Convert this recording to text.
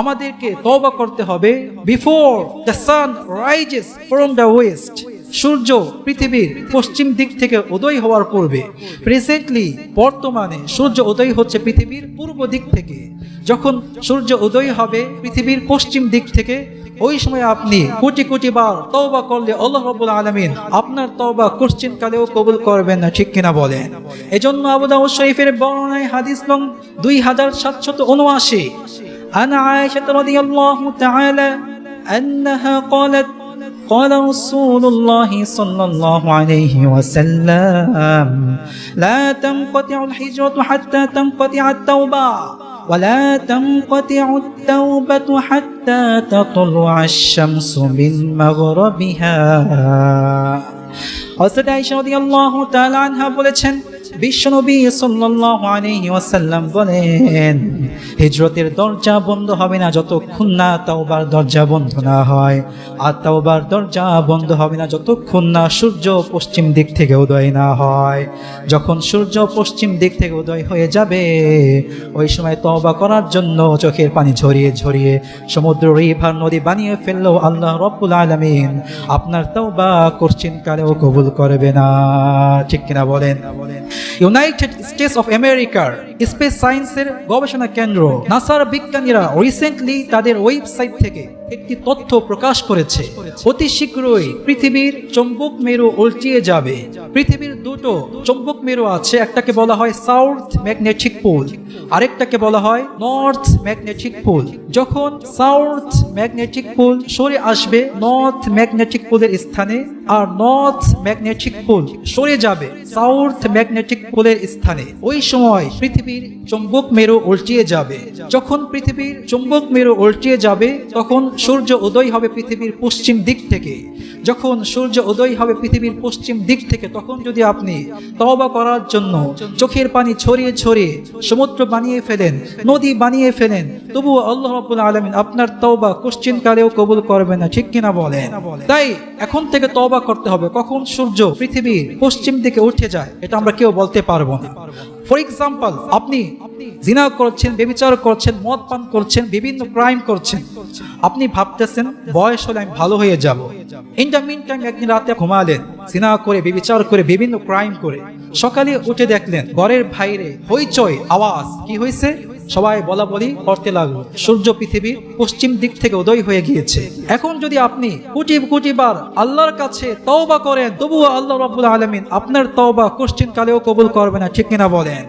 আমাদেরকে তওবা করতে হবে before the sun rises from the west সূর্য পৃথিবীর পশ্চিম দিক থেকে উদয় হওয়ার পূর্বে। প্রেজেন্টলি বর্তমানে সূর্য উদয় হচ্ছে পৃথিবীর পূর্ব দিক থেকে। যখন সূর্য উদয় হবে পৃথিবীর পশ্চিম দিক থেকে, ওই সময় আপনি কোটি কোটি বার তওবা করলে আল্লাহ রাব্বুল আলামিন আপনার তওবা কোশ্চিন কালেও কবুল করবেন না, ঠিক কিনা বলেন? এজন্য আবু দাউদ শরীফের বর্ণনায় হাদিস নং দুই হাজার সাতশত উনআশি। عن عائشة رضي الله تعالى أنها قالت قال رسول الله صلى الله عليه وسلم لا تنقطع الحجرة حتى تنقطع التوبة ولا تنقطع التوبة حتى تطلع الشمس من مغربها হযরত আয়েশা রাদিয়াল্লাহু তাআলা আনহা বলেছেন বিশ্বনবী সাল্লাল্লাহু ওয়াসাল্লাম বলেন, হিজরতের দরজা বন্ধ হবে না যতক্ষণ না তাওবার দরজা বন্ধ না হয়। আর তাওবার দরজা বন্ধ হবে না যতক্ষণ না সূর্য পশ্চিম দিক থেকে উদয় না হয়। যখন সূর্য পশ্চিম দিক থেকে উদয় হয়ে যাবে, ওই সময় তওবা করার জন্য চোখের পানি ঝরিয়ে ঝরিয়ে সমুদ্র, রিভার, নদী বানিয়ে ফেলল আল্লাহ রব্বুল আলামিন। আপনার তওবা কোশ্চিন কালেও কবুল করবে না। ঠিক কিনা বলেন? ইউনাইটেড স্টেটস অফ আমেরিকার স্পেস সায়েন্সের গবেষণা কেন্দ্র নাসার বিজ্ঞানীরা রিসেন্টলি তাদের ওয়েবসাইট থেকে একটি তথ্য প্রকাশ করেছে। অতি শীঘ্রই পৃথিবীর চম্বুক মেরু উল্টিয়ে যাবে। পৃথিবীর দুটো চম্বুক মেরু আছে, একটাকে বলা হয় সাউথ ম্যাগনেটিক পোল আরেকটাকে বলা হয় নর্থ ম্যাগনেটিক পোল যখন সাউথ ম্যাগনেটিক পোল সরে আসবে নর্থ ম্যাগনেটিক পোলের স্থানে আর নর্থ ম্যাগনেটিক পোল সরে যাবে সাউথ ম্যাগনেটিক পোলের স্থানে ওই সময় পৃথিবীর চুম্বক মেরু উল্টিয়ে যাবে। যখন পৃথিবীর চুম্বক মেরু উল্টিয়ে যাবে তখন সূর্য উদয় হবে পৃথিবীর পশ্চিম দিক থেকে। যখন সূর্য উদয় হবে পৃথিবীর পশ্চিম দিক থেকে তখন যদি আপনি তওবা করার জন্য চোখের পানি ছড়িয়ে ছড়িয়ে সমুদ্র বানিয়ে ফেলেন, নদী বানিয়ে ফেলেন। তবুও আল্লাহ রাব্বুল আলামিন আপনার তওবা কোশ্চিন কালেও কবুল করবে না, ঠিক কিনা বলেন? তাই এখন থেকে তওবা করতে হবে। কখন সূর্য পৃথিবীর পশ্চিম দিকে উঠে যায়, এটা আমরা কেউ বলতে পারব না। ফর এক্সাম্পল আপনি জিনা করছেন বেবিচার করছেন, মদ পান করছেন, বিভিন্ন ক্রাইম করছেন। আপনি ভাবতেছেন, বয়স হলে আমি ভালো হয়ে যাব। ইন দ্য মিন টাইম একদিন রাতে ঘুমালেন, জিনা করে বেবিচার করে, বিভিন্ন ক্রাইম করে। সকালে উঠে দেখলেন, ঘরের ভাইরে হইচই, আওয়াজ, কি হয়েছে সবাই বলা বলি করতে লাগল। সূর্য পৃথিবীর পশ্চিম দিক থেকে উদয় হয়ে গিয়েছে। এখন যদি আপনি কুটি কোটি বার আল্লাহর কাছে তওবা করেন, তবুও আল্লাহ রাব্বুল আলামিন আপনার তওবা কোশ্চিন কালেও কবুল করবে না, ঠিক কিনা বলেন?